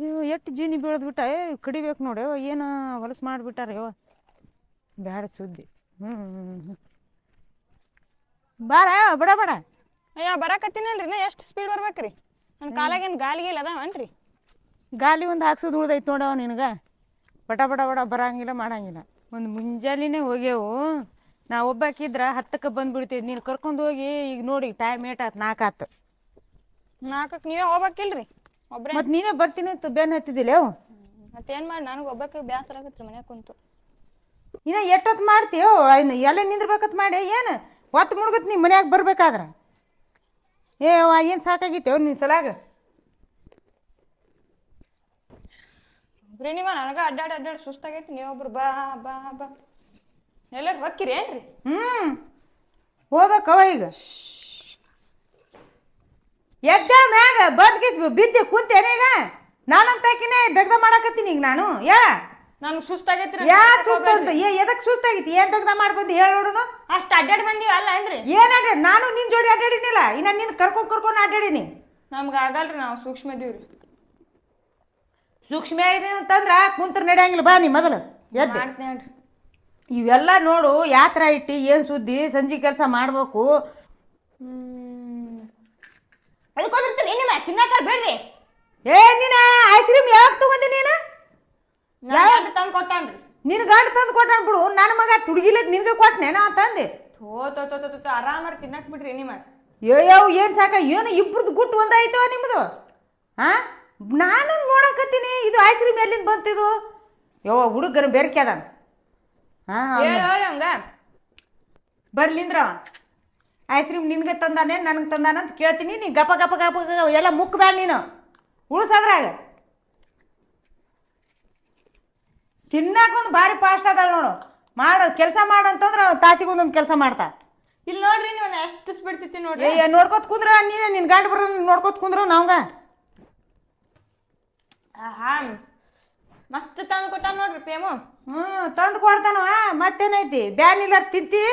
ಇವ್ ಎಷ್ಟು ಜೀನಿ ಬೀಳದ್ಬಿಟ್ಟ ಏ ಕಡಿಬೇಕು ನೋಡಿ ಏನು ಹೊಲಸು ಮಾಡಿಬಿಟ್ಟಾರ ಯವ್ವ. ಬ್ಯಾಡ ಸುದ್ದಿ. ಹ್ಞೂ ಹ್ಞೂ ಬಾರ ಬಡ ಬಡ. ಅಯ್ಯ ಬರಾಕತ್ತೀನಲ್ರಿ ನಾ ಎಷ್ಟು ಸ್ಪೀಡ್ ಬರ್ಬೇಕ್ರಿ? ನನ್ನ ಕಾಲಾಗೇನು ಗಾಲಿ ಗೀಲ್ ಅದಾವನ್ರಿ ಗಾಲಿ ಒಂದು ಹಾಕ್ಸೋದು ಉಳ್ದೈತೆ ನೋಡವ ನಿನಗೆ. ಬಟ ಬಡ ಬಡ ಬರಂಗಿಲ್ಲ ಮಾಡಂಗಿಲ್ಲ. ಒಂದು ಮುಂಜಾನೆನೇ ಹೋಗ್ಯವು. ನಾ ಒಬ್ಬಾಕಿದ್ರೆ ಹತ್ತಕ್ಕೆ ಬಂದ್ಬಿಡ್ತೀವಿ ನೀನು ಕರ್ಕೊಂಡು ಹೋಗಿ ಈಗ ನೋಡಿ ಟೈಮ್ ಏಟ್ ಆತು ನಾಲ್ಕು ಆತು. ನಾಲ್ಕಕ್ಕೆ ನೀವೇ ಹೋಗ್ಬೇಕಿಲ್ರಿ? ಒಬ್ರೇ? ಮತ್ತು ನೀನೇ ಬರ್ತೀನಿ ಅಂತ ಬೆನ್ನು ಹತ್ತಿದಿಲ್ಲ? ಅವ್ ಮತ್ತೇನು ಮಾಡಿ ನನಗೆ ಒಬ್ಬಕ್ಕೆ ಬೇಸರ ಆಗತ್ರಿ ಮನ್ಯಾಗ ಕುಂತು. ಇನ್ನ ಎಷ್ಟೊತ್ತು ಮಾಡ್ತೀಯೋ ಇನ್ನು ಎಲ್ಲ ನಿಂದ್ರಬೇಕತ್ ಮಾಡಿ ಏನು? ಹೊತ್ತು ಮುಳುಗತ್ ನೀ ಮನ್ಯಾಗ ಬರ್ಬೇಕಾದ್ರ? ಏ ಏನು ಸಾಕಾಗಿತ್ತೇವ್ ನಿನ್ನ ಸಲಾಗ? ಒಬ್ರೇ ನೀವ ನನಗ ಅಡ್ಡಾಡ ಅಡ್ಡಾಡಿ ಸುಸ್ತಾಗೈತಿ ನೀವೊಬ್ರು ಬಾ ಬಾ ಬಾ. ಎಲ್ಲರೂ ಹೊಕ್ಕಿರಿ ಏನ್ರಿ ಹ್ಞೂ ಹೋಗ್ಬೇಕವ ಈಗ. ಎದ್ದ ಮ್ಯಾಗ ಬದ್ಕಿಸ್ ಬಿದ್ದು ಕುಂತೇನೆ ಈಗ? ನಾನಂತಕಿನ ದಗ್ಧ ಮಾಡಾಕತ್ತೀನಿ ಈಗ ನಾನು ಯಾ? ನನಗೆ ಸುಸ್ತಾಗೈತ್ರಿ ಯಾ ಸುಸ್ತಂತ ಏ ಎದಕ್ ಸುಸ್ತಾಗಿತ್ತು ಏನ್ ದಗ್ಧ ಮಾಡ್ಬಂದು ಹೇಳಿ ನೋಡುನು. ಅಷ್ಟು ಅಡ್ಡಾಡಿ ಬಂದೀವಿ ಅಲ್ಲ ಏನ್ರಿ? ಏನ್ ಅಡ್ಡಾಡಿ ನಾನು ನಿನ್ನ ಜೋಡಿ ಅಡ್ಡಾಡಿನಿಲ್ಲ ಇನ್ನು ನಿನ್ನ ಕರ್ಕೊ ಕರ್ಕೊಂಡು ಅಡ್ಡಾಡಿನಿ ನಮ್ಗೆ ಆಗಲ್ರಿ ನಾವು ಸೂಕ್ಷ್ಮ ಇದೀವ್ರಿ ಸೂಕ್ಷ್ಮ ಆಗಿದೆ ಅಂತಂದ್ರ ಕುಂತ್ರ ನಡೆಯಂಗಿಲ್ಲ. ಬಾ ನೀ ಮೊದಲು ಎದ್ದು. ಇವೆಲ್ಲ ನೋಡು ಯಾತ್ರ ಇಟ್ಟು ಏನು ಸುದ್ದಿ ಸಂಜೆ ಕೆಲಸ ಮಾಡ್ಬೇಕು. ಅದಕ್ಕೆ ಹೋದಿರ್ತೀನಿ ನಿಮ್ಮ ತಿನ್ನಾಕ ಬೇಡ್ರಿ? ಏ ನೀನ ಐಸ್ ಕ್ರೀಮ್ ಯಾವಾಗ ತಗೊಂಡಿ ನೀನು? ನಾನು ತಂದು ಕೊಟ್ಟಾನ್ರಿ. ನಿನ್ ಗಂಡ ತಂದು ಕೊಟ್ಟಾನ್ ಬಿಡು ನನ್ನ ಮಗ ತುಡುಗಿಲದ್ ನಿನ್ಗೆ ಕೊಟ್ಟನೇನ ತಂದೆ. ಥೋ ತೋ ತೋ ತೋ ತೋ, ಆರಾಮಾರಿ ತಿನ್ನಕ್ ಬಿಡ್ರಿ ನಿಮ್ಮ. ಅಯ್ಯೋ ಏನು ಸಾಕ ಏನು ಇಬ್ರದ್ದು ಗುಟ್ಟು ಒಂದಾಯ್ತವ ನಿಮ್ಮದು ಹಾ ನಾನು ನೋಡಕತ್ತೀನಿ ಇದು ಐಸ್ ಕ್ರೀಮ್ ಎಲ್ಲಿಂದ ಬಂತಿದು? ಯೋ ಹುಡುಗನ ಬೆರಕೆ ಅದಾನ. ಹಾ ಹೇಳೋರಿ ಹಂಗ. ಬರ್ಲಿಂದ್ರ ಐಸ್ ಕ್ರೀಮ್ ನಿನ್ಗೆ ತಂದಾನೆ ನನಗೆ ತಂದಾನೆ ಅಂತ ಕೇಳ್ತೀನಿ. ನೀ ಗಪ ಗಪ ಗಪ ಎಲ್ಲ ಮುಕ್ಕಬೇಡ ನೀನು. ಉಳ್ಸದ್ರಾಗ ತಿನ್ನಾಕ ಒಂದು ಭಾರಿ ಫಾಸ್ಟ್ ಅದಾಳ ನೋಡು. ಮಾಡ ಕೆಲಸ ಮಾಡಂತಂದ್ರೆ ತಾಸಿಗೆ ಒಂದೊಂದು ಕೆಲಸ ಮಾಡ್ತಾ. ಇಲ್ಲಿ ನೋಡ್ರಿ ನೀವು ಎಷ್ಟು ಸ್ಪೀಡ್ ತಿಂತೀನಿ ನೋಡ್ರಿ. ಏ ನೋಡ್ಕೊತ ಕುಂದ್ರ ನೀನೇ ನಿನ್ನ ಗಂಡ ಬರ ನೋಡ್ಕೊತ ಕುಂದ್ರ ನಾವಂಗ. ಹಾ ಮಸ್ತ್ ತಂದು ಕೊಟ್ಟ ನೋಡ್ರಿ ಪೇಮು. ಹ್ಞೂ ತಂದು ಕೊಡ್ತಾನವ ಮತ್ತೇನೈತಿ ಬ್ಯಾನ್ ಇಲ್ಲ ತಿಂತಿ?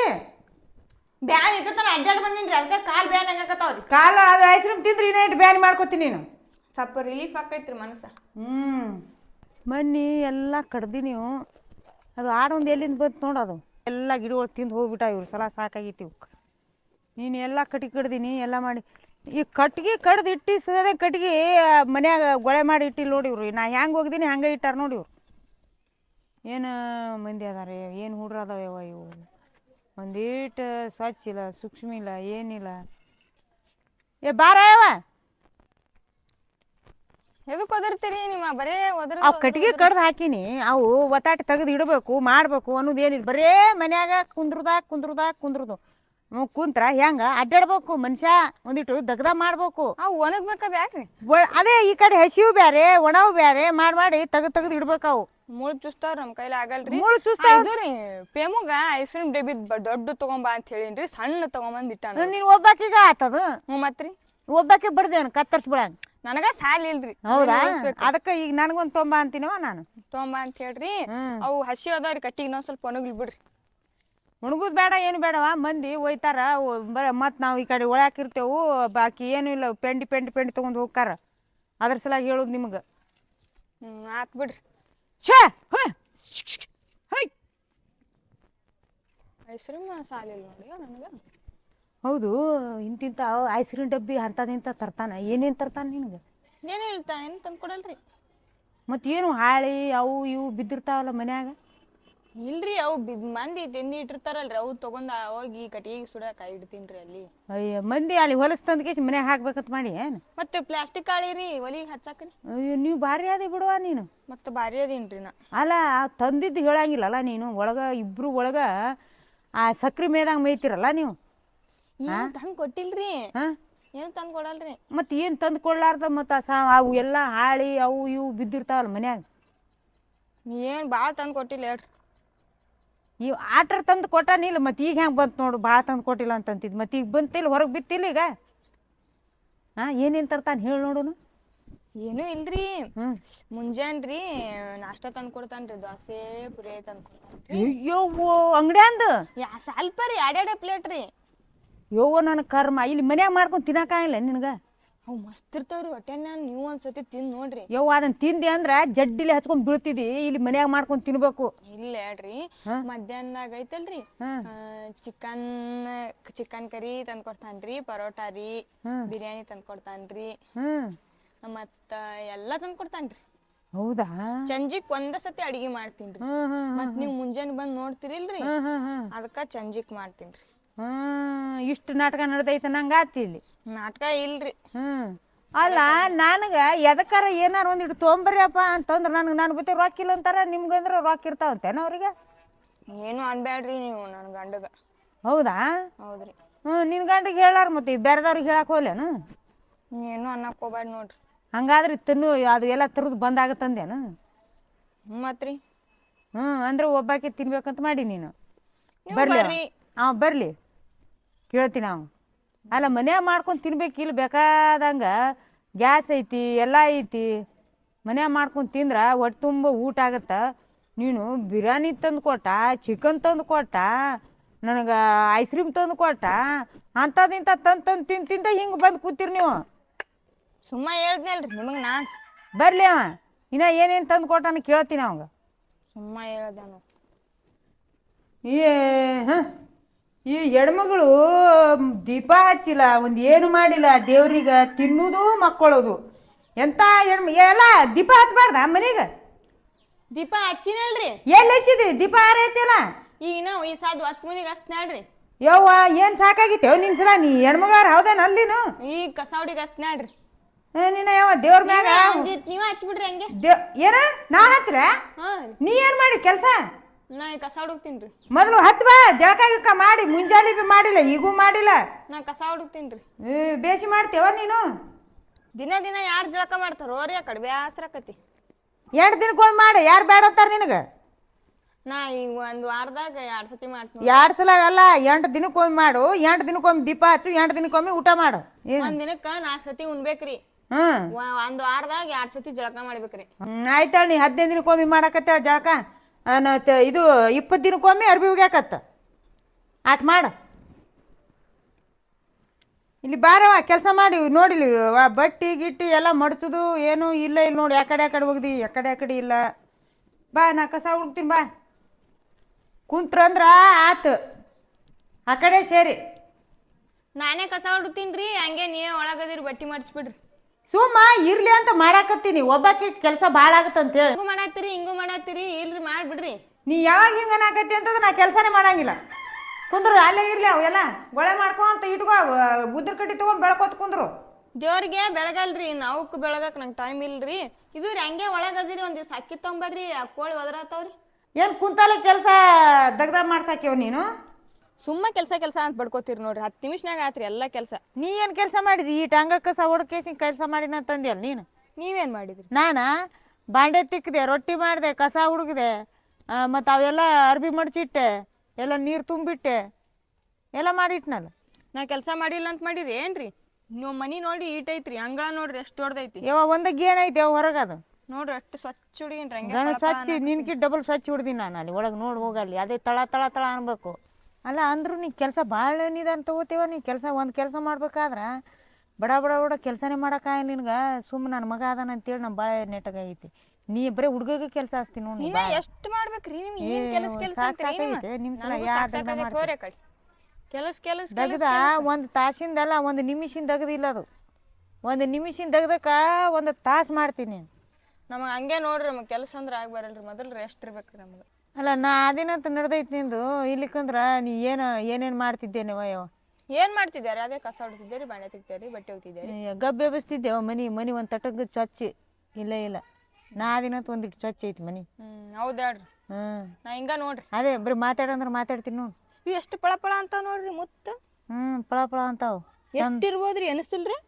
ಬ್ಯಾನ್ ಇಟ್ಟತಾನ ಅಡ್ಡಾಡ್ ಬಂದಿನ್ರಿ ಅದಕ್ಕೆ ಕಾಲ್ ಬ್ಯಾನ್ ಆಗಕತ್ತಾವ್ರಿ ಕಾಲ ಅದು ಐಸ್ ಕ್ರೀಮ್ ತಿಂದ್ರೆ ಇಟ್ಟು ಬ್ಯಾನ್ ಮಾಡ್ಕೋತೀನಿ ನೀನು. ಸ್ವಲ್ಪ ರಿಲೀಫ್ ಆಕೈತ್ರಿ ಮನಸ್ಸ. ಹ್ಞೂ ಮನ್ನಿ ಎಲ್ಲ ಕಡ್ದಿ ನೀವು. ಅದು ಆಡೊಂದು ಎಲ್ಲಿಂದ ಬಂತು ಅದು. ಎಲ್ಲ ಗಿಡಗಳು ತಿಂದು ಹೋಗ್ಬಿಟ್ಟ ಇವ್ರು ಸಲ ಸಾಕಾಗಿತ್ತು ಇವಕ್ಕೆ ನೀನು ಎಲ್ಲ ಕಟ್ಟಿಗೆ ಕಡ್ದೀನಿ ಎಲ್ಲ ಮಾಡಿ. ಈ ಕಟ್ಟಿಗೆ ಕಡ್ದು ಇಟ್ಟು ಸದೇ ಕಟ್ಗೆ ಮನ್ಯಾಗ ಗೊಳೆ ಮಾಡಿ ಇಟ್ಟಿಲ್ಲ ನೋಡಿ ಇವ್ರು. ನಾ ಹೆಂಗೆ ಹೋಗಿದ್ದೀನಿ ಹಂಗೆ ಇಟ್ಟಾರ ನೋಡಿ ಇವ್ರು. ಏನು ಮಂದಿ ಅದಾರೆ ಏನು ಹುಡ್ರು ಅದಾವ ಇವು ಒಂದೀಟ್ ಸ್ವಚ್ಛ ಇಲ್ಲ ಸೂಕ್ಷ್ಮ ಇಲ್ಲ ಏನಿಲ್ಲ. ಏ ಬಾರ ಯಾವ ಎದಕ್ಕೆ ಒದರ್ತೀರಿ ನಿಮ್ಮ ಬರೇ ಒದ್ರ ಅವು ಕಟ್ಟಿಗೆ ಕಡ್ದು ಹಾಕಿನಿ ಅವು ಒತ್ತಾಟ ತೆಗೆದು ಇಡಬೇಕು ಮಾಡಬೇಕು ಅನ್ನೋದು ಏನಿಲ್ಲ. ಬರೇ ಮನ್ಯಾಗ ಕುಂದ್ರದಾಗ ಕುಂದ್ರದಾಗ ಕುಂದ್ರದು. ನಾವು ಕುಂತ್ರ ಹೆಂಗ ಅಡ್ಡಾಡ್ಬೇಕು ಮನುಷ್ಯ ಒಂದಿಟ್ಟು ದಗ್ದ ಮಾಡ್ಬೇಕು. ಅವು ಒಣಗ್ಬೇಕ ಬ್ಯಾಡ್ರಿ? ಅದೇ ಈ ಕಡೆ ಹಸಿವು ಬ್ಯಾರೆ ಒಣವು ಬ್ಯಾರೆ ಮಾಡಿ ಮಾಡಿ ತೆಗೆದು ತೆಗೆದು ಇಡ್ಬೇಕು ಅವು. ಮುಳ್ ಚುಸ್ತಾವ್ರ ನಮ್ಮ ಕೈಲಿ ಆಗಲ್ರಿ. ಮುಳ್ಳು ಚುಸ್ತ ಆ, ಇದು ರೀ ಪೇಮುಗ ಐಸ್ ಕ್ರೀಮ್ ಡಬ್ಬಿ ದೊಡ್ಡ ತಗೊಂಬಾ ಅಂತ ಹೇಳಿನ್ರಿ ಸಣ್ಣ ತಗೊಂಬಂದ್ ಇಟ್ಟಾನ ನೀನ್ ಒಬ್ಬಾಕಿಗ ಆತದು? ಹ್ಞೂ ಮತ್ರಿ? ಒಬ್ಬಾಕಿ ಬಡ್ದೇನು ಕತ್ತರಿಸ್ಬಿಡಂಗ ನನಗ ಸಾಲ ಇಲ್ರಿ ಹೌದಾ? ಅದಕ್ಕೆ ಈಗ ನನಗೊಂದು ತೊಂಬ ಅಂತೀನವ ನಾನು? ತಗೊಂಬಾ ಅಂತ ಹೇಳ್ರಿ ಹ್ಮ್. ಅವು ಹಸಿ ಅದಾವ್ರಿ ಕಟ್ಟಿಗೆ ಇನ್ನೊಂದ್ ಸ್ವಲ್ಪ ಒಣಗ್ಲಿ ಬಿಡ್ರಿ. ಮುಣಗುದ್ ಬೇಡ ಏನು ಬೇಡವ? ಮಂದಿ ಒಯ್ತಾರ ಒ- ಬರ ಮತ್ ನಾವು ಈ ಕಡೆ ಒಳಾಕಿರ್ತೇವು ಬಾಕಿ ಏನು ಇಲ್ಲ ಪೆಂಡಿ ಪೆಂಡಿ ಪೆಂಡಿ ತಗೊಂಡ್ ಹೋಗ್ತಾರ. ಅದ್ರ ಸಲ ಹೇಳೋದು ನಿಮ್ಗೆ. ಹ್ಮ್ ಆತ್ ಬಿಡ್ರಿ. ಛೇ ಹೈ ಹೈ ಐಸ್ ಕ್ರೀಮ್ ಸಾಲಿಲ್ಲ ನೋಡಿ ನನಗೆ? ಹೌದು ಇಂತಿಂತ ಐಸ್ ಕ್ರೀಮ್ ಡಬ್ಬಿ ಅಂಥದಿಂತ ತರ್ತಾನೆ. ಏನೇನು ತರ್ತಾನೆ ನಿನಗೆ? ಏನು ಹೇಳ್ತಾನೆ ಏನು ತಂದು ಕೊಡಲ್ರಿ ಮತ್ತೇನು ಹಾಳಿ ಅವು ಇವು ಬಿದ್ದಿರ್ತಾವಲ್ಲ ಮನ್ಯಾಗ? ಇಲ್ರಿ ಅವು ಮಂದಿ ತಿಂದಿ ಇಟ್ಟಿರ್ತಾರಲ್ರಿ ಅವು ತಗೊಂಡ್ ಹೋಗಿ ಕಟ್ಟಿಗೆ ಸುಡಾಕ ಇಡ್ತೀನ್ರಿ ಅಲ್ಲಿ. ಅಯ್ಯ ಮಂದಿ ಅಲ್ಲಿ ಹೊಲಸ್ ತಂದ್ಕೇಸಿ ಮನ್ಯಾಗ ಹಾಕ್ಬೇಕಂತ ಮಾಡಿ ಏನು? ಮತ್ತೆ ಪ್ಲಾಸ್ಟಿಕ್ ಕಾಳಿ ರೀ ಒಲಿಗೆ ಹಚ್ಚಾಕ್ರಿ ಅಯ್ಯೋ ನೀವು ಭಾರಿ ಅದಿ ಬಿಡುವ ನೀನು. ಮತ್ತೆ ಭಾರಿ ಅದೇನ್ರಿ ನಾ. ಅಲ್ಲ ಆ ತಂದಿದ್ದು ಹೇಳಂಗಿಲ್ಲಲ್ಲ ನೀನು ಒಳಗ ಇಬ್ರು ಒಳಗ ಆ ಸಕ್ರೆ ಮೇದಾಗ ಮೇಯ್ತಿರಲ್ಲ ನೀವು? ಏನು ತಂದ್ ಕೊಟ್ಟಿಲ್ರಿ? ಹಾಂ? ಏನು ತಂದು ಕೊಡಲ್ರಿ? ಮತ್ತೆ ಏನು ತಂದು ಕೊಡ್ಲಾರ್ದ ಮತ್ತು ಸಾ ಅವು ಎಲ್ಲ ಹಾಳಿ ಅವು ಇವು ಬಿದ್ದಿರ್ತಾವಲ್ಲ ಮನ್ಯಾಗ? ಏನು ಭಾಳ ತಂದು ಕೊಟ್ಟಿಲ್ಲ ಹೇಳ್ರಿ. ಇವು ಆಟ್ರ್ ತಂದು ಕೊಟ್ಟಾನಿಲ್ಲ ಮತ್ತೆ ಈಗ ಹೆಂಗೆ ಬಂತು ನೋಡು ಭಾಳ ತಂದು ಕೊಟ್ಟಿಲ್ಲ ಅಂತಂತಿದ್. ಮತ್ತೆ ಈಗ ಬಂತಿಲ್ಲ ಹೊರಗೆ ಬಿತ್ತಿಲ್ಲ ಈಗ? ಹಾಂ ಏನೇನು ತರ್ತಾನೆ ಹೇಳಿ ನೋಡುನು. ಏನೂ ಇಲ್ರಿ. ಮುಂಜಾನ್ರಿ ನಾಷ್ಟ ತಂದು ಕೊಡ್ತಾನ್ರಿ ದೋಸೆ ಪುರಿ ತಂದ್ ಕೊಡ್ತಾನ್ರಿ. ಅಯ್ಯೋ ಅಂಗಡಿ ಅಂದು? ಯಾ ಸ್ವಲ್ಪ ರೀ ಎರಡೆರಡೆ ಪ್ಲೇಟ್ ರೀ. ಯೋ ನನ್ನ ಕರ್ಮ. ಇಲ್ಲಿ ಮನ್ಯಾಗ ಮಾಡ್ಕೊಂಡು ತಿನ್ನಕ್ಕಾಗಿಲ್ಲ ನಿನಗೆ? ಅವು ಮಸ್ತ್ ಇರ್ತಾವ್ರಿ ಹೊಟ್ಟೆ ನಾನು ನೀವು ಒಂದ್ಸತಿ ತಿಂದು ನೋಡ್ರಿ. ಯವ್ವ ಅದನ್ನ ತಿಂದೆ ಅಂದ್ರ ಜಡ್ಡಿಲಿ ಹಚ್ಕೊಂಡ್ ಬೀಳ್ತಿದಿ ಇಲ್ಲಿ ಮನ್ಯಾಗ ಮಾಡ್ಕೊಂಡ್ ತಿನ್ಬೇಕು. ಇಲ್ಲ ಹೇಳ್ರಿ ಮಧ್ಯಾಹ್ನದಾಗ ಐತಲ್ರಿ ಚಿಕನ್ ಚಿಕನ್ ಕರಿ ತಂದ್ ಕೊಡ್ತಾನ್ರಿ ಪರೋಟಾ ರೀ ಬಿರಿಯಾನಿ ತಂದ್ ಕೊಡ್ತಾನ್ರಿ ಮತ್ತ ಎಲ್ಲಾ ತಂದ್ ಕೊಡ್ತಾನ್ರಿ. ಹೌದಾ? ಚಂಜಿಕ್ ಒಂದ ಸತಿ ಅಡಿಗೆ ಮಾಡ್ತೀನ್ರಿ. ಹ್ಮ್ ಮತ್ ನೀವ್ ಮುಂಜಾನೆ ಬಂದ್ ನೋಡ್ತಿರಿಲ್ರಿ ಅದಕ್ಕ ಚಂಜಿಕ್ ಮಾಡ್ತೀನ್ರಿ. ಹ್ಮ್ ಇಷ್ಟು ನಾಟಕ ನಡ್ದೈತೆ ನಂಗೆ ಆತಿ ಇಲ್ಲಿ. ನಾಟಕ ಇಲ್ರಿ. ಹ್ಮ್. ಅಲ್ಲ ನನಗೆ ಎದಕ್ಕಾರ ಏನಾರ ಒಂದಿಟ್ಟು ತೊಂಬರ್ಯಪ್ಪ ಅಂತಂದ್ರೆ ನನಗೆ ನಾನು ಗೊತ್ತೇ ರೊಕ್ಕ ಇಲ್ಲ ಅಂತಾರ ನಿಮ್ಗಂದ್ರೆ ರೊಕ್ಕ ಇರ್ತಾವಂತೇನ ಅವ್ರಿಗೆ? ಏನು ಅನ್ಬ್ಯಾಡ್ರಿ ನೀವು ನನ್ ಗಂಡಗ. ಹೌದಾ? ಹೌದ್ರಿ. ಹ್ಮ್ ನಿನ್ ಗಂಡಿಗೆ ಹೇಳಾರ ಮತ್ತೆ ಬೇರೆದವ್ರಿಗೆ ಹೇಳಕ್ಕೆ ಹೋಲೇನು ಏನು ಅನ್ನಕ್ ಹೋಗ್ಬ್ಯಾಡ್ ನೋಡ್ರಿ. ಹಂಗಾದ್ರೆ ತಿನ್ನು ಅದು ಎಲ್ಲ ತರದ್ ಬಂದಾಗತ್ತಂದೇನು? ಹ್ಮ್ ಮತ್ರಿ? ಹ್ಮ್ ಅಂದ್ರೆ ಒಬ್ಬಾಕಿ ತಿನ್ಬೇಕಂತ ಮಾಡಿ ನೀನು. ನೀವು ಬರ್ಲಿ ಬರ್ರಿ. ಬರ್ಲಿ ಬರಲಿ. ಕೇಳ್ತೀನಿ ನಾವು ಅಲ್ಲ ಮನ್ಯಾಗ ಮಾಡ್ಕೊಂಡು ತಿನ್ಬೇಕು ಇಲ್ಲಿ ಬೇಕಾದಂಗ ಗ್ಯಾಸ್ ಐತಿ ಎಲ್ಲ ಐತಿ. ಮನ್ಯಾಗ ಮಾಡ್ಕೊಂಡು ತಿಂದ್ರೆ ಹೊಟ್ಟೆ ತುಂಬ ಊಟ ಆಗತ್ತೆ. ನೀನು ಬಿರಿಯಾನಿ ತಂದು ಕೊಟ್ಟ ಚಿಕನ್ ತಂದು ಕೊಟ್ಟ ನನಗೆ ಐಸ್ ಕ್ರೀಮ್ ತಂದು ಕೊಟ್ಟ ಅಂಥದಿಂತ ತಂದು ತಂದು ತಿಂದು ತಿಂತ ಹಿಂಗೆ ಬಂದು ಕೂತಿರಿ ನೀವು. ಸುಮ್ಮ ಹೇಳ್ದ್ನಲ್ರಿ ನಿಮಗೆ ನಾನು. ಬರಲಿ ಅವ. ಇನ್ನ ಏನೇನು ತಂದು ಕೊಟ್ಟಾನ ಕೇಳ್ತೀನಿ ಅವಂಗ. ಸುಮ್ಮ ಹೇಳ್ದಾನು ಏ ಹ? ಈ ಹೆಣ್ಮಗಳು ದೀಪ ಹಚ್ಚಿಲ್ಲ ಒಂದು ಏನು ಮಾಡಿಲ್ಲ ದೇವ್ರಿಗೆ ತಿನ್ನೋದು ಮಕ್ಕಳೋದು ಎಂತ ಹೆಣ್ಮ ಎಲ್ಲ ದೀಪ ಹಚ್ಬಾರ್ದ ಮನೆಗೆ ದೀಪ ಹಚ್ಚಿನಲ್ರಿ ಎಲ್ಲಿ ಹಚ್ಚಿದಿ ದೀಪ ಆರೈತಿಲ್ಲ ಈಗ ನಾವು ಈ ಸಾದ್ ಹತ್ ಮುನಿಗ್ ಹಚ್ನಾಡ್ರಿ ಯವ್ವ ಏನು ಸಾಕಾಗಿತ್ತೇವ್ ನಿನ್ ಸಲ ನೀ ಹೆಣ್ಮಗಳಾರ ಹೌದೇನ ಅಲ್ಲಿನು ಈ ಕಸಾವಡಿಗೆ ಹಚ್ನಾಡ್ರಿ ಏ, ನಿನ್ನ ಯಾವ ದೇವ್ರ ಮ್ಯಾಗ ನೀವ ಹಚ್ಬಿಡ್ರಿ ಹಂಗೆ ಏನ ನಾ ಹಚ್ರ ಹಾ ನೀ ಏನು ಮಾಡಿ ಕೆಲಸ ನಾ ಈ ಕಸ ಹುಡುಕ್ತೀನ್ರಿ ಮೊದಲು ಹಚ್ಚ ಬಾ ಜಳಕ ಗಿಳಕ ಮಾಡಿ ಮುಂಜಾನೆ ಬಿ ಮಾಡಿಲ್ಲ ಈಗೂ ಮಾಡಿಲ್ಲ. ನಾ ಕಸ ಹುಡುಕ್ತೀನ್ರಿ ಏ, ಬೇಸಿ ಮಾಡ್ತೇವ ನೀನು? ದಿನ ದಿನ ಯಾರ್ ಜಳಕ ಮಾಡ್ತಾರೋ ಓರಿ ಆ ಕಡೆ ಬ್ಯಾಸ್ರಕತಿ ಎಂಟು ದಿನಕ್ಕೊಮ್ಮೆ ಮಾಡಿ ಯಾರು ಬೇಡ ಅಂತಾರೆ ನಿನಗೆ? ನಾ ಈಗ ಒಂದು ವಾರದಾಗ ಎರಡು ಸತಿ ಮಾಡ್ತೀನಿ ಎರಡು ಸಲ ಅಲ್ಲ ಎಂಟು ದಿನಕ್ಕೊಮ್ಮೆ ಮಾಡು ಎಂಟು ದಿನಕ್ಕೊಮ್ಮೆ ದೀಪ ಹಚ್ಚು ಎಂಟು ದಿನಕ್ಕೊಮ್ಮೆ ಊಟ ಮಾಡು. ಏನು? ಒಂದ್ ದಿನಕ್ಕ ನಾಲ್ಕ್ ಸತಿ ಉಣ್ಬೇಕ್ರಿ. ಹ್ಞೂ ವ- ಒಂದ್ ವಾರದಾಗ ಎರಡ್ ಸತಿ ಜಳಕ ಮಾಡ್ಬೇಕ್ರಿ. ಆಯ್ತಾಳ ನೀ ಹದಿನೈದು ದಿನಕ್ಕೊಮ್ಮೆ ಮಾಡಕತ್ತಾಳ ಜಳಕ. ಅನ್ನ ತ- ಇದು ಇಪ್ಪತ್ತು ದಿನಕ್ಕೊಮ್ಮೆ ಅರ್ಬಿ ಒಗ್ಯಾಕತ್ತ ಆಟ ಮಾಡ. ಇಲ್ಲಿ ಬಾರವ ಕೆಲಸ ಮಾಡಿ, ನೋಡಿಲಿ ಬಟ್ಟಿ ಗಿಟ್ಟಿ ಎಲ್ಲ ಮಡಚುದು, ಏನು ಇಲ್ಲ, ಇಲ್ಲಿ ನೋಡಿ ಯಾಕಡೆ ಯಾಕಡೆ ಹೋಗ್ದಿ ಯಾಕಡೆ ಕಡೆ ಇಲ್ಲ. ಬಾ, ನಾ ಕಸ ಹುಡ್ಕ್ತೀನಿ, ಬಾ. ಕುಂತ್ರಂದ್ರ ಆತು. ಆ ಕಡೆ ಸೇರಿ. ನಾನೇ ಕಸ ಹುಡುಕ್ತೀನ್ರಿ ಹಂಗೆ ನೀವೇ ಒಳಗದಿರಿ, ಬಟ್ಟಿ ಮಡ್ಚ್ಬಿಡ್ರಿ. ಸುಮ್ಮ ಇರ್ಲಿ ಅಂತ ಮಾಡಾಕತ್ತೀನಿ. ಒಬ್ಬಾಕಿ ಕೆಲಸ ಭಾಳ ಆಗತ್ತಂತ ಹೇಳಿ. ಹಿಂಗೂ ಮಾಡತ್ತೀರಿ ಹಿಂಗೂ ಮಾಡಾತ್ತೀರಿ ಇಲ್ರಿ ಮಾಡ್ಬಿಡ್ರಿ. ನೀ ಯಾವಾಗ ಹಿಂಗ ಅನ್ನಾಕತ್ತಿ ಅಂತಂದ್ರೆ ನಾ ಕೆಲಸನೇ ಮಾಡಂಗಿಲ್ಲ. ಕುಂದ್ರು ಅಲ್ಲೇ ಇರ್ಲಿ ಅವೆಲ್ಲ ಗೊಳೆ ಮಾಡ್ಕೊಂತ ಇಟ್ಕೋ ಉದ್ರ ಕಟ್ಟಿ ತಗೊಂಡ್ ಬೆಳ್ಕೊತ ಕುಂದ್ರು. ದೇವ್ರಿಗೆ ಬೆಳಗಲ್ರಿ ನಾವಕ್ ಬೆಳಗಕ್ ನಂಗೆ ಟೈಮ್ ಇಲ್ರಿ. ಇದು ಹಂಗೆ ಒಳಗದಿರಿ ಒಂದ್ ದಿವ್ಸ ಅಕ್ಕಿ ತೊಂಬರ್ರಿ ಆ ಕೋಳಿ ಒದ್ರಾತವ್ರಿ. ಏನು ಕುಂತಲ್ಲ ಕೆಲಸ ದಗ್ದ ಮಾಡ್ಸಾಕ್ಯವ ನೀನು? ಸುಮ್ಮ ಕೆಲಸ ಕೆಲಸ ಅಂತ ಬಡ್ಕೋತೀರಿ ನೋಡ್ರಿ. ಹತ್ತು ನಿಮಿಷನಾಗ ಆತ್ರಿ ಎಲ್ಲ ಕೆಲಸ. ನೀ ಏನು ಕೆಲಸ ಮಾಡಿದಿ? ಈ ಟಂಗ ಕಸ ಹೊಡ್ಕೇಸಿ ಕೆಲಸ ಮಾಡಿನ ಅಂತಂದ್ಯಲ್ಲ ನೀನು? ನೀವೇನ್ ಮಾಡಿದ್ರಿ? ನಾನ? ಬಾಂಡೆ ತಿಕ್ಕಿದೆ ರೊಟ್ಟಿ ಮಾಡಿದೆ ಕಸ ಹುಡುಗಿದೆ ಮತ್ತು ಅವೆಲ್ಲ ಅರ್ಬಿ ಮಡ್ಚಿಟ್ಟೆ ಎಲ್ಲ ನೀರು ತುಂಬಿಟ್ಟೆ ಎಲ್ಲ ಮಾಡಿಟ್ನಲ್ಲ ನಾ ಕೆಲಸ ಮಾಡಿಲ್ಲ ಅಂತ ಮಾಡಿರಿ ಏನ್ರಿ? ನೀವು ಮನಿ ನೋಡಿ ಈಟ್ ಐತ್ರಿ ಅಂಗಳ ನೋಡ್ರಿ ಎಷ್ಟು ದೊಡ್ಡದೈತಿ. ಯಾವ ಒಂದು ಯಾವ ಹೊರಗೆ ಅದು. ನೋಡ್ರಿ ಅಷ್ಟು ಸ್ವಚ್ಛ ಹುಡುಗಿನ್ರಿ ಗಣ ಫಳ ಸ್ವಚ್ಛ ನಿನ್ಕಿ ಡಬಲ್ ಸ್ವಚ್ಛ ಹುಡ್ದಿನಿ ನಾನು ಅಲ್ಲಿ ಒಳಗೆ ನೋಡಿ ಹೋಗಲ್ಲಿ ಅದೇ ತಳ ತಳ ತಳ ಅನ್ಬೇಕು. ಅಲ್ಲ ಅಂದರೂ ನೀ ಕೆಲಸ ಭಾಳ ನಿಧಾನ ತಗೋತೀವ ನೀ ಕೆಲಸ ಒಂದು ಕೆಲಸ ಮಾಡ್ಬೇಕಾದ್ರೆ ಬಡ ಬಡ ಬಡ ಕೆಲಸನೇ ಮಾಡೋಕ್ಕಾಗ ನಿನ್ಗೆ. ಸುಮ್ಮನೆ ನನ್ನ ಮಗ ಅದಾನ ಅಂತೇಳಿ ನಮ್ಮ ಭಾಳ ನೆಟ್ಟಗೈತಿ ನೀ ಬರೀ ಹುಡುಗಗೆ ಕೆಲಸ ಹಚ್ತೀನಿ ನೋಡಿ ಇನ್ನ ಎಷ್ಟು ಮಾಡ್ಬೇಕ್ರಿ? ನಿಮ್ಗೆ ಏನ್ ಕೆಲಸ ಕೆಲಸ ಸಾಕ್ ಸಾಕೈತೆ, ನಿಮ್ ಸಲ ಯಾರ್ ದಗ್ದ ಮಾಡ್ತೀರಿ? ಕೆಲಸ ಕೆಲಸ ದಗ್ದ ಒಂದು ತಾಸಿಂದಲ್ಲ ಒಂದು ನಿಮಿಷಿಂದ ದಗದಿಲ್ಲ ಅದು. ಒಂದು ನಿಮಿಷಿಂದ ದಗದಕ್ಕ ಒಂದು ತಾಸು ಮಾಡ್ತೀನಿ. ನಮಗೆ ಹಂಗೆ ನೋಡ್ರಿ ನಮಗೆ ಕೆಲಸ ಅಂದ್ರೆ ಆಗಿ ಬರಲ್ರಿ. ಮೊದಲು ರೆಸ್ಟ್ ಇರ್ಬೇಕ್ರಿ ನಮ್ಗೆ. ಅಲ್ಲ ನಾ ಅದೇನಂತ ನಡೆದೈತಿ ನಿಂದು. ಇಲ್ಲಿಕಂದ್ರ ನೀ ಏನು ಏನೇನು ಮಾಡ್ತಿದ್ದೇನೆ ಯವ್ವ? ಏನ್ ಮಾಡ್ತಿದ್ದಾರೆ ಅದೇ ಕಸ ಹೊಡ್ತಿದ್ದೀರಿ ಬಾಣೆ ತಿಕ್ತೇರಿ ಬಟ್ಟೆ ಹೋಗ್ತಿದ್ದೀರಿ ಗಬ್ಬೆ ಎಬ್ಬಿಸ್ತಿದ್ದೇವ ಮನಿ ಮನಿ ಒಂದು ತಟಕ್ಕೆ ಚೊಚ್ಚಿ ಇಲ್ಲ ಇಲ್ಲ. ನಾ ಅದಿನಂತ ಒಂದಿಟ್ಟು ಸ್ವಚ್ಛ ಐತಿ ಮನಿ. ಹ್ಮ್ ಹೌದಾಡ್ರಿ ಹ್ಞೂ ನಾ ಹಿಂಗ ನೋಡ್ರಿ. ಅದೇ ಬರೀ ಮಾತಾಡಂದ್ರೆ ಮಾತಾಡ್ತೀನಿ ನೋಡಿ. ಇವು ಎಷ್ಟು ಪಳ ಪಳ ಅಂತ ನೋಡ್ರಿ ಮುತ್ತ? ಹ್ಞೂ ಪಳ ಪಳ ಅಂತಾವು. ಎಷ್ಟು ಇರ್ಬೋದ್ರಿ ಎನಿಸ್ತಿಲ್ರಿ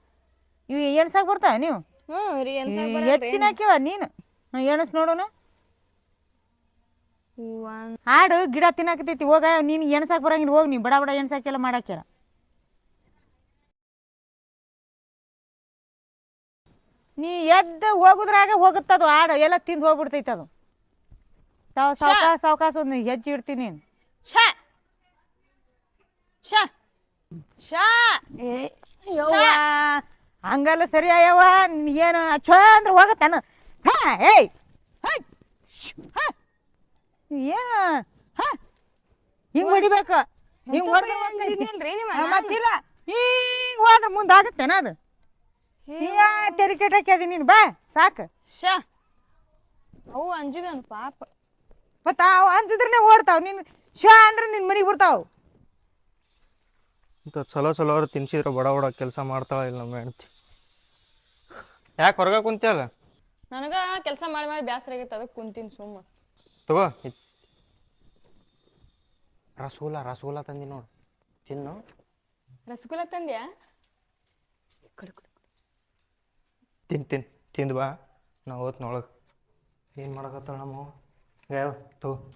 ಇವು ಎಣ್ಸಾಕ್ ಬರ್ತಾವ ನೀವು? ಹ್ಞೂ ರೀ ಹೆಚ್ಚಿನ ಹಾಕಿವ ನೀನು? ಎಣಸ್ ನೋಡೋಣ ಒಂದ್ ಹಾಡು ಗಿಡ ತಿನ್ನಾಕತೈತಿ ಹೋಗ ನೀನ್ ಎಣ್ಸಾಕ್ ಬರಂಗಿಲ್ಲ ಹೋಗಿ ನೀ ಬಡ ಬಡ ಎಣ್ಸಾಕೆಲ್ಲ ಮಾಡಾಕ್ಯಾರ. ನೀ ಎದ್ದು ಹೋಗುದ್ರಾಗ ಹೋಗುತ್ತದು ಹಾಡು ಎಲ್ಲ ತಿಂದು ಹೋಗ್ಬಿಡ್ತೈತೆ ಅದು. ಸಾವ್ ಸಾವ್ಕಾಸ ಸಾವ್ಕಾಸ ಒಂದು ಹೆಜ್ಜೆ ಇಡ್ತೀನಿ ನೀನು. ಶಾ! ಶಾ! ಏ, ಯವ್ವ ಹಂಗಲ್ಲ ಸರಿ ಅಯ್ಯವ್ವ ಏನು ಅಚ್ಚ ಅಂದ್ರೆ ಹೋಗತ್ತಾನ. ಹಾ ಏಯ್! ಹೈ, ಶ್ಶ್, ಹಾ. ಏನು? ಹಾ? ಹಿಂಗ್ ಹೊಡಿಬೇಕು? ಹಿಂಗ್ ಹೊಡೆದ್ರೆ ಮತ್ತಿಲ್ಲ. ಹಿಂಗ್ ಹೋದ್ರೆ ಮುಂದೆ ಆಗುತ್ತೇನ ಅದು? ಯಾ ತೆರಿ ಕೆಟ್ಟಾಕ್ಯದಿ ನೀನು ಬಾ ಸಾಕು. ಶಾ. ಅವು ಅಂಜಿದನ್ ಪಾಪ. ಮತ್ತ ಅವು ಅಂಜಿದ್ರನೆ ಓಡ್ತಾವ. ನೀನು ಶ ಅಂದ್ರೆ ನಿನ್ನ ಮನೆಗೆ ಬರ್ತಾವ. ಇಂಥ ಚಲೋ ಚಲೋ ಅವ್ರು ತಿನ್ಸಿದ್ರೆ ಬಡ ಬಡ ಕೆಲಸ ಮಾಡ್ತಾವ ಇಲ್ಲ ನಮ್ಮ ಹೆಣ್ತಿ. ಯಾಕೆ ಹೊರಗೆ ಕುಂತಿಯಲ್ಲ? ನನಗ ಕೆಲಸ ಮಾಡಿ ಮಾಡಿ ಬ್ಯಾಸರ ಆಗೈತೆ ಅದಕ್ಕೆ ಕುಂತೀನಿ ಸುಮ್ಮ. ತಗೋ. ರಸಗುಲ್ಲ ರಸಗುಲ್ಲ ತಂದಿ ನೋಡು. ತಿನ್ನು. ರಸಗುಲ್ಲ ತಂದ್ಯಾ? ತಿನ್ ತಿನ್. ತಿಂದು ಬಾ. ನಾ ಹೋತ್ನ ಒಳಗೆ. ಏನು ಮಾಡಕತ್ತಳ ನಮ್ಮ ಯಾವ ತಗೋ.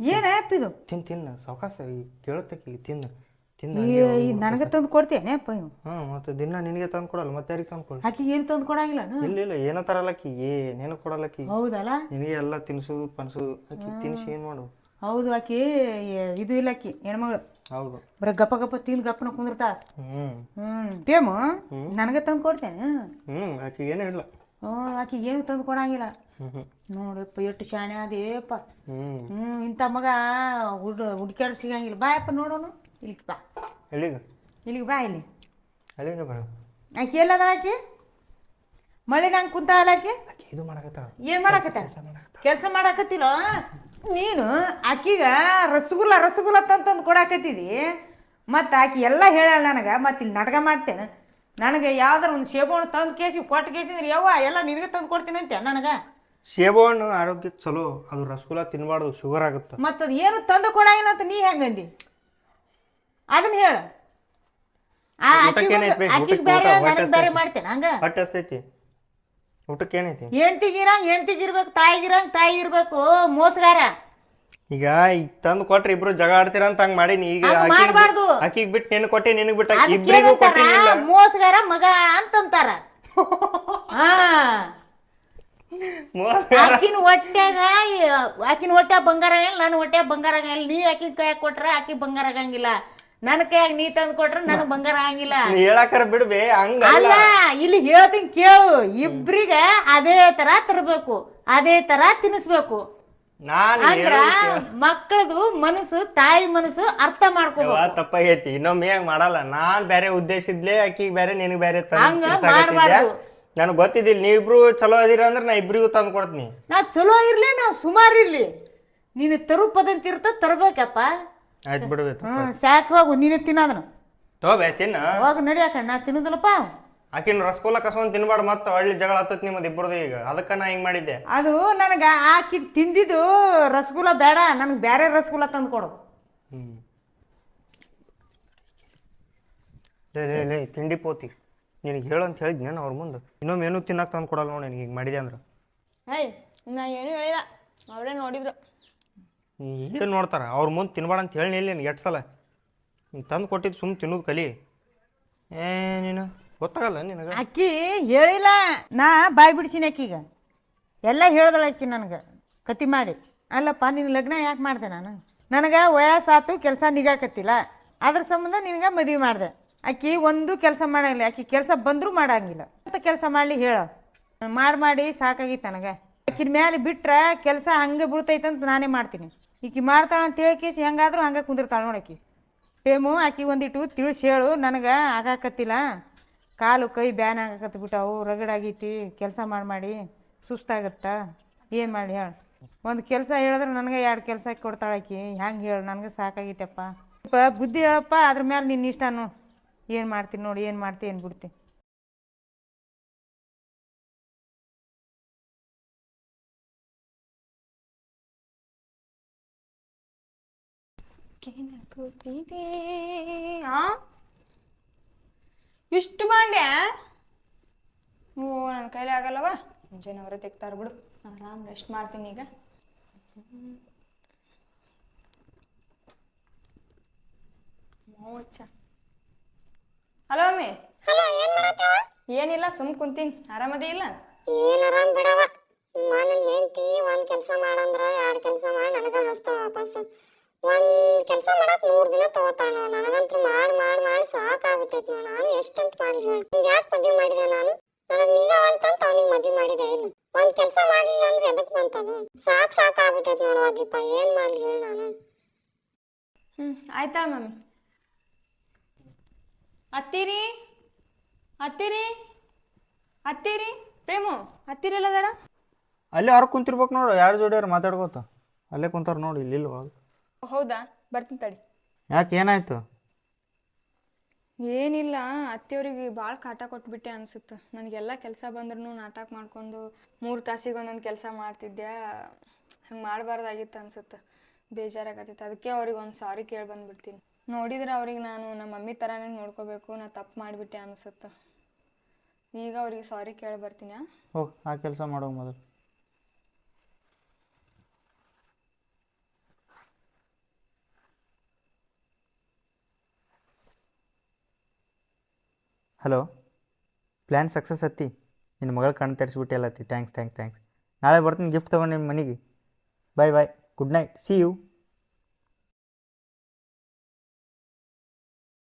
ಏನು ಆ್ಯಪ್ ಇದು? ತಿನ್ ತಿನ್ನು ಸಾವಕಾಶ ಕೇಳುತ್ತಕ್ಕೆ ತಿನ್ನು ನನಗೆ ತಂದು ಕೊಡ್ತೇನೆ ಅಪ್ಪ ಹ್ಞೂ ಮತ್ತು ದಿನ ನಿನಗೆ ತಂದು ಕೊಡಲ್ಲ ಮತ್ತೆ ಯಾರಿಗೆ ತಂದು ಕೊಡಲ್ಲ ಆಕಿಗೆ ಏನು ತಂದು ಕೊಡಂಗಿಲ್ಲ ಇಲ್ಲ ಇಲ್ಲ ಏನೋ ಆಕಿ ಏನೇನು ಆಕಿ. ಹೌದಲ್ಲ? ನಿನಗೆ ಎಲ್ಲ ತಿನ್ಸೋದು ಪನ್ಸೋದು ಆಕಿ ತಿನ್ಸಿ ಏನು ಮಾಡು ಹೌದು ಆಕಿ ಇದು ಇಲ್ಲ ಆಕಿ ಹೆಣ್ಮಗಳು. ಹೌದು. ಬರೀ ಗಪ್ಪ ಗಪ್ಪ ತಿಂದು ಗಪ್ಪನ ಕುಂದಿರ್ತಾಳ. ಹ್ಞೂ ಹ್ಞೂ ಟೇಮು ನನಗೆ ತಂದು ಕೊಡ್ತೇನೆ. ಹ್ಞೂ ಆಕೆ ಏನೂ ಇಲ್ಲ. ಹ್ಞೂ ಆಕಿ ಏನು ತಂದು ಕೊಡಂಗಿಲ್ಲ. ನೋಡಪ್ಪ ಎಷ್ಟು ಶಾಣೆ ಅದೇಪ್ಪ ಹ್ಞೂ ಇಂಥ ಮಗ ಹುಡ್ ಹುಡ್ಕ್ಯಾಡ್ ಸಿಗಂಗಿಲ್ಲ. ಬಾಯಪ್ಪ ನೋಡೋನು. ಇಲ್ಲಿಗೆ ಬಾ. ಎಲ್ಲಿಗೆ? ಇಲ್ಲಿಗೆ ಬಾ ಇಲ್ಲಿ. ಎಲ್ಲಿಗೆ ಬರ ಆಕಿ ಎಲ್ಲದ ಆಕಿ? ಮಳೆ ನಂಗೆ ಕುಂತ ಅಲ್ಲ ಆಕಿ? ಆಕೆ ಇದು ಮಾಡಕತ್ತಾಳ. ಏನು ಮಾಡಕತ್ತ? ಕೆಲಸ ಮಾಡಕತ್ತಿನೋ? ನೀನು ಆಕಿಗ ರಸಗುಲ್ಲ ರಸಗುಲ್ಲ ತಂತಂದು ಕೊಡಾಕತ್ತಿದಿ. ಮತ್ತು ಆಕಿ ಎಲ್ಲ ಹೇಳಲ್ಲ ನನಗೆ ಮತ್ತು ಇಲ್ಲಿ ನಾಟಕ ಮಾಡ್ತೇನೆ. ನನಗೆ ಯಾವ್ದಾರ ಒಂದು ಸೇಬಣ್ಣು ತಂದು ಕೇಸಿ ಕೊಟ್ಟು ಕೇಸಿದ್ರೆ ಯಾವ ಯವ್ವ ಎಲ್ಲ ನಿನಗೆ ತಂದು ಕೊಡ್ತೀನಿ ಅಂತೆ ನನಗೆ? ಸೇಬು ಹಣ್ಣು ಆರೋಗ್ಯಕ್ಕೆ ಚಲೋ ಅದು ರಸಗುಲ್ಲ ತಿನ್ನಬಾರ್ದು ಶುಗರ್ ಆಗುತ್ತೆ. ಮತ್ತು ಅದು ಏನು ತಂದು ಕೊಡಂಗಿಲ್ಲ ಅಂತ ನೀ ಹೆಂಗಂದಿ ಅದನ್ನ ಹೇಳು. ಆ ಊಟಕ್ಕೆ ಏನೈತ್? ಊಟಕ್ಕೆ ಬೇರೆ ಊಟ, ಹೊಟ್ಟೆ ನನಗೆ ಬೇರೆ ಹಸ್ದೈತಿ. ಮಾಡ್ತೇನೆ ಹಂಗ? ಹೊಟ್ಟೆ ಹಸ್ತೈತಿ? ಊಟಕ್ಕೆ ಏನೈತಿ ಹೆಂಡ್ತಿಗಿರಂಗ್ ಹೆಂಡ್ತಿಗಿರ್ಬೇಕು ತಾಯಿಗಿರಂಗ್ ತಾಯಿ ಇರ್ಬೇಕು ಮೋಸಗಾರ. ಈಗ ಈಗ ತಂದು ಕೊಟ್ರಿ ಇಬ್ರು ಜಗ ಆಡ್ತೀರ ಅಂತ ಹಂಗ ಮಾಡೀನಿ. ಈಗ ಹಂಗ್ ಮಾಡ್ಬಾರ್ದು. ಆಕಿಗ್ ಬಿಟ್ಟು ನಿನ್ ಕೊಟ್ಟೆ ನಿನ್ ಬಿಟ್ಟ ಅದಕ್ಕೆ ಇಬ್ರಿಗೂ ಕೊಟ್ಟಿ ಮೋಸಗಾರ ಮಗ ಅಂತಂತಾರ. ಹಾ. ಮೋಸ ಆಕಿನ ಹೊಟ್ಯಾಗ ಆಕಿನ ಹೊಟ್ಯಾಗ ಬಂಗಾರ ಇಲ್ಲ ನನ್ನ ಹೊಟ್ಯಾಗ ಬಂಗಾರ ಆಗಲ್ಲ ನೀ ಆಕಿನ ಕೈ ಕೊಟ್ರ ಆಕಿ ಬಂಗಾರ ಆಗಂಗಿಲ್ಲ. ನನ್ನ ಕೈಯಾಗ ನೀ ತಂದು ಕೊಟ್ರ ನನಗ್ ಬಂಗಾರ ಆಗಿಲ್ಲ ನೀ ಹೇಳಾಕರ ಬಿಡ್ಬೇ ಹಂಗಲ್ಲ. ಅಲ್ಲ ಇಲ್ಲಿ ಹೇಳ್ತೀನಿ ಕೇಳು. ಇಬ್ರಿಗೆ ಅದೇ ತರ ತರಬೇಕು ಅದೇ ತರ ತಿನ್ನಿಸ್ಬೇಕು. ನಾನು ಅಂದ್ರ ಮಕ್ಕಳದು ಮನಸ್ಸು ತಾಯಿ ಮನಸ್ಸು ಅರ್ಥ ಮಾಡ್ಕೋಬೇಕು. ತಪ್ಪಾಗೈತಿ. ಇನ್ನೊಮ್ಮೆ ಹಂಗ ಮಾಡಲ್ಲ. ನಾನ್ ಬೇರೆ ಉದ್ದೇಶ ಇದ್ಲೆ ಆಕಿಗ್ ಬೇರೆ ನಿನಗ್ ಬೇರೆ ಹಂಗ ಮಾಡ್ಬಾರ್ದು. ನನಗೆ ಗೊತ್ತಿದ್ದಿಲ್ಲ. ನೀವಿಬ್ರು ಚಲೋ ಅದಿರ ಅಂದ್ರೆ ನಾ ಇಬ್ರಿಗೂ ತಂದು ಕೊಡ್ತೀನಿ. ನಾ ಚಲೋ ಇರ್ಲಿ ನಾವು ಸುಮಾರು ಇರ್ಲಿ. ನೀನು ತರು ಪದಂತ ಇರ್ತ ತರ್ಬೇಕಪ್ಪ. ಆಯ್ತು ಬಿಡ್ಬೇಕು ಸಾಕು ಹೋಗು ನೀನೆ ತಿನ್ನೋದನ್ನ ತೋಬೆ ತಿನ್ನ. ಹೋಗು ನಡಿಯಾಕ ನಾ ತಿನ್ನೋದಿಲ್ಲಪ್ಪ. ಆಕಿನ ರಸಗುಲ್ಲ ಕಸ್ಕೊಂಡ್ ತಿನ್ಬಾರ್ದು ಮತ್ತೆ ಒಳ್ಳೆ ಜಗಳ ಹತ್ತತ್ ನಿಮ್ಮದು ಇಬ್ಬರದು ಈಗ. ಅದಕ್ಕ ನಾ ಹಿಂಗ್ ಮಾಡಿದ್ದೆ. ಅದು ನನಗೆ ಆಕಿ ತಿಂದಿದ್ದು ರಸಗುಲ್ಲ ಬೇಡ ನನಗೆ ಬೇರೆ ರಸಗುಲ್ಲ ತಂದು ಕೊಡು. ಹ್ಮ್. ಲೇ ಲೇ ಲೇ ತಿಂಡಿ ಪೋತಿ. ನಿನಗೆ ಹೇಳು ಅಂತ ಹೇಳಿದ್ನಿ ನಾನು ಅವ್ರ ಮುಂದೆ. ಇನ್ನೊಮ್ಮೆ ಏನೂ ತಿನ್ನಕ್ಕೆ ತಂದು ಕೊಡಲ್ಲ ನೋಡಿ ನಿನಗೆ ಹಿಂಗೆ ಮಾಡಿದೆ ಅಂದ್ರೆ. ಹೇಯ್ ನಾ ಏನು ಹೇಳಿಲ್ಲ. ಅವರೇ ನೋಡಿದ್ರು. ಏನು ನೋಡ್ತಾರೆ? ಅವ್ರ ಮುಂದೆ ತಿನ್ಬೇಡ ಅಂತ ಹೇಳಿ ನಿನಗೆ ಎಷ್ಟು ಸಲ? ನೀನು ತಂದು ಕೊಟ್ಟಿದ್ದು ಸುಮ್ಮನೆ ತಿನ್ನೋದು ಕಲಿ. ಏ, ನೀನು ಗೊತ್ತಾಗಲ್ಲ ನಿನಗೆ? ಅಕ್ಕಿ ಹೇಳಿಲ್ಲ. ನಾ ಬಾಯ್ ಬಿಡಿಸಿನ ಅಕ್ಕಿಗ ಎಲ್ಲ ಹೇಳ್ದಳ ಅಕ್ಕಿ ನನಗೆ. ಕತಿ ಮಾಡಿ. ಅಲ್ಲಪ್ಪ ನಿನ್ನ ಲಗ್ನ ಯಾಕೆ ಮಾಡಿದೆ ನಾನು? ನನಗೆ ವಯಸ್ಸಾತು ಕೆಲಸ ನಿಗಾಕತ್ತಿಲ್ಲ. ಅದ್ರ ಸಂಬಂಧ ನಿನಗೆ ಮದುವೆ ಮಾಡಿದೆ. ಅಕ್ಕಿ ಒಂದು ಕೆಲಸ ಮಾಡಂಗಿಲ್ಲ. ಅಕ್ಕಿ ಕೆಲಸ ಬಂದರೂ ಮಾಡಂಗಿಲ್ಲ. ಅಂತ ಕೆಲಸ ಮಾಡಲಿ ಹೇಳು. ಮಾಡಿ ಮಾಡಿ ಸಾಕಾಗಿತ್ತು ನನಗೆ. ಆಕಿನ ಮೇಲೆ ಬಿಟ್ರೆ ಕೆಲಸ ಹಂಗೆ ಬೀಳ್ತೈತೆ ಅಂತ ನಾನೇ ಮಾಡ್ತೀನಿ. ಈಕಿ ಮಾಡ್ತಾಳ ಅಂತ ಹೇಳ್ಕೇಸಿ ಹೆಂಗಾದ್ರೂ ಹಂಗೆ ಕುಂದಿರ್ತಾಳೆ ನೋಡಕ್ಕಿ ಟೇಮು ಆಕಿ ಒಂದಿಟ್ಟು ತಿಳಿಸಿ ಹೇಳು, ನನಗೆ ಆಗಾಕತ್ತಿಲ್ಲ. ಕಾಲು ಕೈ ಬ್ಯಾನ್ ಆಗಕತ್ತ ಬಿಟ್ಟಾವು ರಗಡಾಗೈತಿ ಕೆಲಸ ಮಾಡಿ ಮಾಡಿ, ಸುಸ್ತಾಗತ್ತ? ಏನು ಮಾಡಿ ಹೇಳು. ಒಂದು ಕೆಲಸ ಹೇಳಿದ್ರೆ ನನಗೆ ಎರಡು ಕೆಲಸ ಕೊಡ್ತಾಳೆ ಆಕಿ. ಹೆಂಗೆ ಹೇಳು, ನನಗೆ ಸಾಕಾಗೈತಪ್ಪ. ಬುದ್ಧಿ ಹೇಳಪ್ಪ, ಅದ್ರ ಮೇಲೆ ನಿನ್ನ ಇಷ್ಟ ಏನು ಮಾಡ್ತೀನಿ ನೋಡಿ, ಏನು ಮಾಡ್ತೀನಿ ಏನು ಬಿಡ್ತೀನಿ ಆ? ಇಷ್ಟು ಬಾಂಡೆ? ಓ ನನ್ನ ಕೈಲಿ ಆಗಲ್ಲವ? ಮುಂಜಾನೆ ಅವರೇ ತೆಗ್ತಾರ ಬಿಡು. ಆರಾಮ್ ರೆಸ್ಟ್ ಮಾಡ್ತೀನಿ ಈಗ. ಹಲೋ ಅಮ್ಮಿ. ಹಲೋ ಏನ್ ಮಾಡತ್ತವ ಏನಿಲ್ಲ ಸುಮ್ ಕುಂತೀನಿ. ಆರಾಮದೇ ಇಲ್ಲ? ಏನ್ ಆರಾಮ್ ಬಿಡವ? ನಿಮ್ಮ ನನ್ನ ಹೆಂಡತಿ ಒಂದ್ ಕೆಲಸ ಮಾಡಂದ್ರ ಎರಡ್ ಕೆಲಸ ಮಾಡಿ ನನಗ ಹಸ್ತಳ ವಾಪಸ್. ಒಂದ್ ಕೆಲಸ ಮಾಡಕ್ ಮೂರ್ ದಿನ ತಗೋತಾಳ ನೋಡ್ ನನಗಂತೂ ಮಾಡಿ ಮಾಡಿ ಮಾಡಿ ಸಾಕಾಗ್ಬಿಟ್ಟೈತಿ ನೋಡ್. ನಾನು ಎಷ್ಟಂತ ಮಾಡಿಲ್ಲ ಹೇಳಿ ಯಾಕೆ ಮದುವೆ ಮಾಡಿದೆ ನಾನು? ನನಗ್ ನೀಗ ಅಂತ ಅವನಿಗೆ ಮದುವೆ ಮಾಡಿದೆ ಏನು ಒಂದ್ ಕೆಲಸ ಮಾಡ್ಲಿಲ್ಲ ಅಂದ್ರೆ ಎದಕ್ ಬಂತದು? ಸಾಕ್ ಸಾಕಾಗ್ಬಿಟ್ಟೈತಿ ನೋಡ್ ಅದಿಪ್ಪ ಏನ್ ಮಾಡ್ಲಿ ಹೇಳಿ ನಾನು. ಹ್ಞೂ ಆಯ್ತಾಳ ಮಮ್ಮಿ ಅತ್ತಿರಿ? ಅತ್ತಿರಿ? ಅತ್ತಿರಿ? ಪ್ರೇಮು ಅತ್ತೀರಿಲ್ಲದಾರ ಅಲ್ಲೇ ಅವ್ರು ಕುಂತಿರ್ಬೇಕು ನೋಡು. ಯಾರು ಜೋಡಿಯಾರು ಮಾತಾಡ್ಕೋತ? ಅಲ್ಲೇ ಕುಂತಾರ ನೋಡಿ ಇಲ್ಲಿ ಇಲ್ಲ ಒಳಗೆ ಹೌದಾ? ಬರ್ತೀನಿ ತಡಿ. ಯಾಕೆ ಏನಾಯ್ತು? ಏನಿಲ್ಲ ಅತ್ತೆಯವ್ರಿಗೆ ಭಾಳ ಕಾಟ ಕೊಟ್ಬಿಟ್ಟೆ ಅನ್ಸುತ್ತೆ. ನನಗೆಲ್ಲ ಕೆಲಸ ಬಂದ್ರೂ ನಾಟಕ ಮಾಡ್ಕೊಂಡು ಮೂರು ತಾಸಿಗೆ ಒಂದೊಂದು ಕೆಲಸ ಮಾಡ್ತಿದ್ದೆ ಹಂಗೆ ಮಾಡಬಾರ್ದಾಗಿತ್ತು ಅನ್ಸುತ್ತೆ. ಬೇಜಾರಾಗತ್ತೈತೆ ಅದಕ್ಕೆ ಅವ್ರಿಗೆ ಒಂದು ಸಾರಿ ಕೇಳಿ ಬಂದ್ಬಿಡ್ತೀನಿ. ನೋಡಿದ್ರೆ ಅವ್ರಿಗೆ ನಾನು ನಮ್ಮ ಮಮ್ಮಿ ಥರನೇ ನೋಡ್ಕೋಬೇಕು ನಾ ತಪ್ಪು ಮಾಡಿಬಿಟ್ಟೆ ಅನ್ಸುತ್ತೆ. ಈಗ ಅವ್ರಿಗೆ ಸಾರಿ ಕೇಳಿ ಬರ್ತೀನಿ ಹೋಗಿ ಆ ಕೆಲಸ ಮಾಡೋ ಮೊದಲು. ಹಲೋ ಪ್ಲ್ಯಾನ್ ಸಕ್ಸಸ್ ಹತ್ತಿ ನಿನ್ನ ಮಗಳ ಕಣ್ಣು ತರಿಸ್ಬಿಟ್ಟೆ ಅಲ್ಲತ್ತಿ ಥ್ಯಾಂಕ್ಸ್ ಥ್ಯಾಂಕ್ಸ್ ಥ್ಯಾಂಕ್ಸ್ ನಾಳೆ ಬರ್ತೀನಿ ಗಿಫ್ಟ್ ತೊಗೊಂಡು ನಿಮ್ಮ ಮನೆಗೆ bye bye good night see you